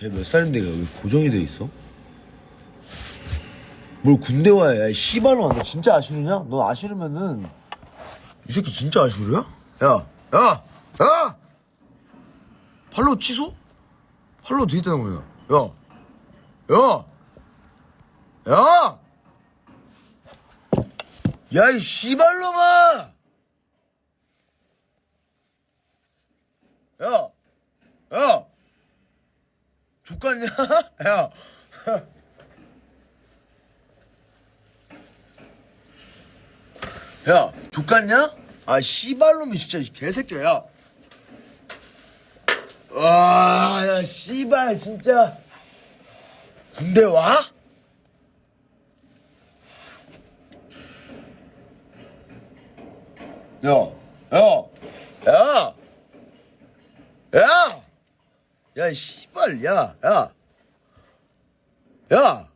걔 몇 살인데 왜 고정이 돼 있어? 뭘 군대 와야 야 씨발로 너 진짜 아쉬르냐? 너 아쉬르면은 이 새끼 진짜 아쉬르야? 야! 야! 야! 팔로 취소? 팔로 돼 있다는 거야 야! 야! 야! 야 이 씨발놈아! 야! 야! 족같냐? 야! 야, 족같냐? 아, 씨발놈이 진짜 이 개새끼야, 야. 와, 야, 씨발, 진짜. 군대 와? 야, 야, 야! 야! 야, 이 씨발, 야, 야! 야!